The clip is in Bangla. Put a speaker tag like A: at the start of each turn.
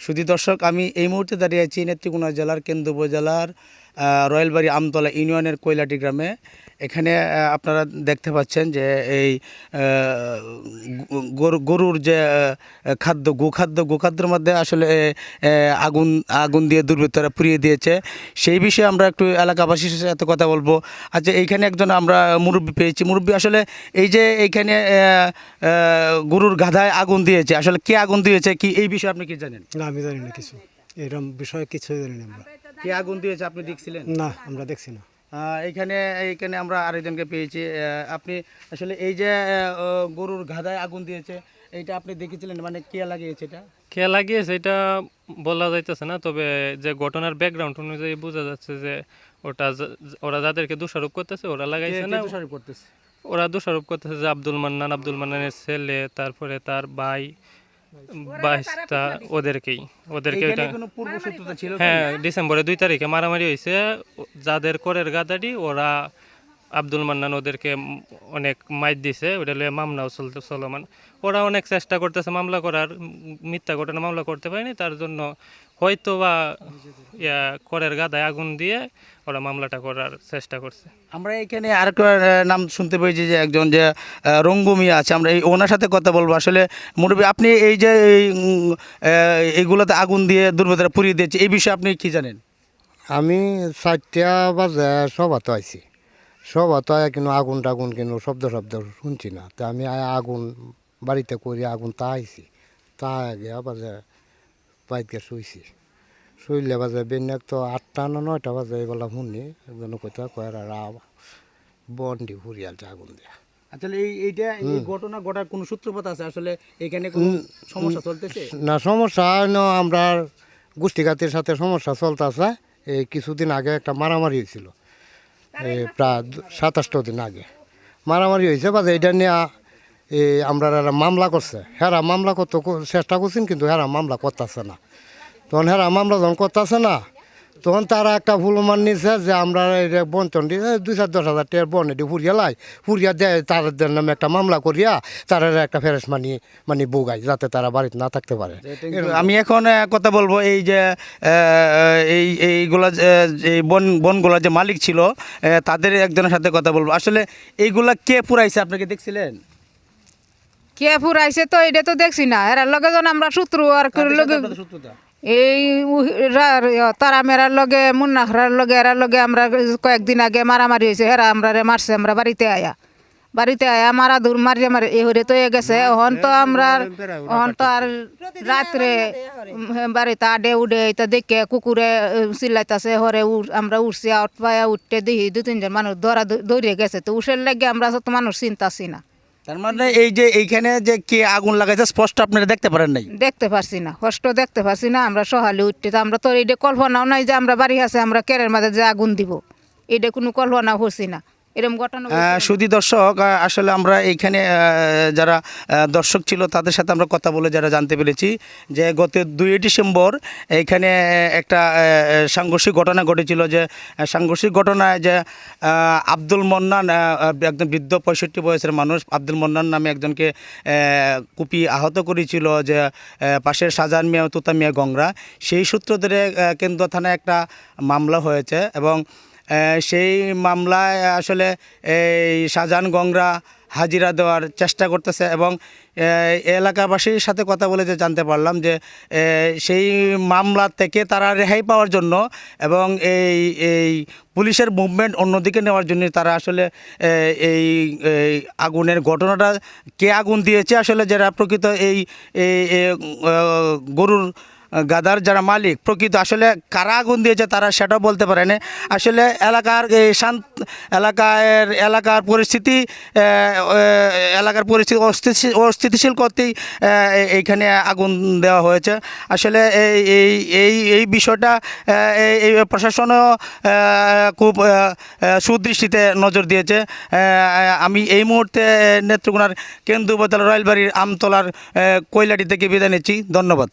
A: শুধু দর্শক আমি এই মুহূর্তে দাঁড়িয়ে আছি নেত্রীকোনা জেলার কেন্দ্র উপজেলার আহ, রয়েলবাড়ি আমতলা ইউনিয়নের কৈলাটি গ্রামে। এখানে আপনারা দেখতে পাচ্ছেন যে এই গরু গরুর যে খাদ্য গোখাদ্য গোখাদ্যের মধ্যে আসলে আগুন আগুন দিয়ে দুর্বৃত্তরা পুড়িয়ে দিয়েছে। সেই বিষয়ে আমরা একটু এলাকাবাসীর সাথে কথা বলব। আচ্ছা এইখানে একজন আমরা মুরব্বী পেয়েছি। মুরব্বী আসলে এই যে এইখানে গরুর গাধায় আগুন দিয়েছে আসলে কে আগুন দিয়েছে? কি এই বিষয়ে আপনি কি জানেন?
B: না আমি জানি না কিছু। এরকম বিষয়ে কিছুই জানি না আমরা।
A: কে আগুন দিয়েছে আপনি দেখছিলেন?
B: না আমরা দেখছি না।
A: আহ, এইখানে এইখানে আমরা আরেকজনকে পেয়েছি। আপনি আসলে এই যে গরুর গাধায় আগুন দিয়েছে এইটা আপনি দেখেছিলেন? মানে কে লাগিয়েছে এটা?
C: কে লাগিয়েছে এটা বলা যাইতেছে না তবে যে ঘটনার ব্যাকগ্রাউন্ড অনুযায়ী বোঝা যাচ্ছে যে ওটা ওরা যাদেরকে দোষারোপ করতেছে ওরা লাগাইছে না।
A: দোষারোপ করতেছে?
C: ওরা দোষারোপ করতেছে যে আব্দুল মান্নান আব্দুল মান্নানের ছেলে তারপরে তার ভাই বাইশটা ওদেরকেই ওদেরকে ওইটা? হ্যাঁ ডিসেম্বরে দুই তারিখে মারামারি হয়েছে। যাদের করের গাদাড়ি ওরা আব্দুল মান্নান ওদেরকে অনেক মাইট দিছে। ওটা লিয়ে মামলাও চলতে চলমান। ওরা অনেক চেষ্টা করতেছে মামলা করার। মিথ্যা ঘটনা মামলা করতে পারেনি। তার জন্য হয়তো বা ইয়া করের গাদায় আগুন দিয়ে ওরা মামলাটা করার চেষ্টা করছে।
A: আমরা এখানে আরেকটা আহ, নাম শুনতে পেয়েছি যে একজন যে রঙ্গু মিয়া আছে আমরা এই ওনার সাথে কথা বলব। আসলে মুরব্বী আপনি এই যে এই এইগুলোতে আগুন দিয়ে দুর্বৃত্তরা পুড়িয়ে দিয়েছে এই বিষয়ে আপনি কি জানেন?
D: আমি চারটা বাজে সভাতে আইছি। সভাতে আয়া কিন্তু আগুন টাগুন কিন্তু শব্দ শব্দ শুনছি না। তা আমি আয়া আগুন বাড়িতে করি আগুন তা আইছি তা আগে বাজে বাইকে শুইছি। শুইলে বাজে বেনাক তো আটটা না নয়টা বাজে এবেলা শুনি একজন কোথা কয় বন্ডি ফুরিয়ালছে আগুন দিয়া।
A: আসলে এই এইটা এই ঘটনা ঘটার কোনো সূত্রপাত আছে? আসলে এখানে কোনো সমস্যা চলতেছে?
D: না সমস্যা ন আমরা গোষ্ঠীঘাতের সাথে সমস্যা চলতেছে। এই কিছুদিন আগে একটা মারামারি হয়েছিল। এই প্রায় সাতাশটা দিন আগে। মারামারি হয়েছে বা এটা নিয়ে এই আমরা মামলা করছে। হেরা মামলা করতে চেষ্টা করছেন, কিন্তু হেরা মামলা করতেছে না। তখন হেরা মামলা যখন করতেছে না, তখন তারা একটা ভুলমান নিছে যে আমরা বন্টন দুই চার দশ হাজার টাকার বন এটি ফুরিয়া লাই। ফুরিয়া দেয় তাদের নামে একটা মামলা করিয়া তারা একটা ফেরেস মানি মানে বোগায় যাতে তারা বাড়িতে না থাকতে পারে।
A: আমি এখন কথা বলব, এই যে এই, এইগুলা যে- এই বন, বনগুলা যে মালিক ছিল তাদের একজনের সাথে কথা বলব। আসলে এইগুলা কে পুরাইছে আপনাকে দেখছিলেন?
E: কে ফুরাইছে তো এটা তো দেখছি না। এরা লগে যখন আমরা শত্রু আর লগে এই তারা মেরার লগে মুন্না খরার লগে এরা লগে আমরা কয়েকদিন আগে মারামারি হয়েছে। হেরা আমরা রে মারছে আমরা বাড়িতে আয়া। বাড়িতে আয়া মারা দূর মারিয়ে মারি এই হরে তো এ গেছে। হন তো আমরা হন তো আর রাত্রে বাড়িতে আডে উডে এটা দেখে কুকুরে চিল্লাইতেছে হরে আমরা উঠছি আউট পায়া উঠতে দেখি দু তিনজন মানুষ ধরা দৌড়িয়ে গেছে। তো উঠের লাগে আমরা তো মানুষ চিন্তাছি না।
A: তার মানে এই যে এইখানে যে কে আগুন লাগাইছে, স্পষ্ট আপনারা দেখতে পারেন নাই?
E: দেখতে পারছি না কষ্ট দেখতে পারছি না, আমরা সহালে উঠতে তো আমরা তো এটা কল্পনাও নাই যে আমরা বাড়ি আছে, আমরা কেরের মাঝে যে আগুন দিব। এটা কোনো কল্পনা হচ্ছি না। এরকম ঘটনা
A: সুধী দর্শক আসলে আমরা এইখানে যারা দর্শক ছিল তাদের সাথে আমরা কথা বলে যারা জানতে পেরেছি যে গত দুই ডিসেম্বর এইখানে একটা সাংঘর্ষিক ঘটনা ঘটেছিল যে সাংঘর্ষিক ঘটনায় যে আব্দুল মন্নান একজন বৃদ্ধ পঁয়ষট্টি বয়সের মানুষ আব্দুল মন্নান নামে একজনকে কুপি আহত করেছিল যে পাশের শাহজাহান মিয়া তুতা মিয়া গংরা। সেই সূত্র ধরে কেন্দ্র থানায় একটা মামলা হয়েছে এবং সেই মামলায় আসলে এই শাহজাহান গংরা হাজিরা দেওয়ার চেষ্টা করতেছে এবং এলাকাবাসীর সাথে কথা বলে যে জানতে পারলাম যে সেই মামলা থেকে তারা রেহাই পাওয়ার জন্য এবং এই এই পুলিশের মুভমেন্ট অন্যদিকে নেওয়ার জন্য তারা আসলে এই আগুনের ঘটনাটা কে আগুন দিয়েছে আসলে যারা প্রকৃত এই, গরুর গাদার যারা মালিক, প্রকৃত আসলে কারা আগুন দিয়েছে তারা সেটাও বলতে পারে না। আসলে এলাকার এই শান্ত, এলাকার এলাকার পরিস্থিতি এলাকার পরিস্থিতি অস্থিতিশীল অস্থিতিশীল করতেই এইখানে আগুন দেওয়া হয়েছে। আসলে এই এই এই এই বিষয়টা এই- প্রশাসনও খুব সুদৃষ্টিতে নজর দিয়েছে। আমি এই মুহূর্তে নেত্রকোনার কেন্দ্র উপজেলা রয়েলবাড়ির আমতলার কৈলাটি থেকে বিদায় নিচ্ছি। ধন্যবাদ।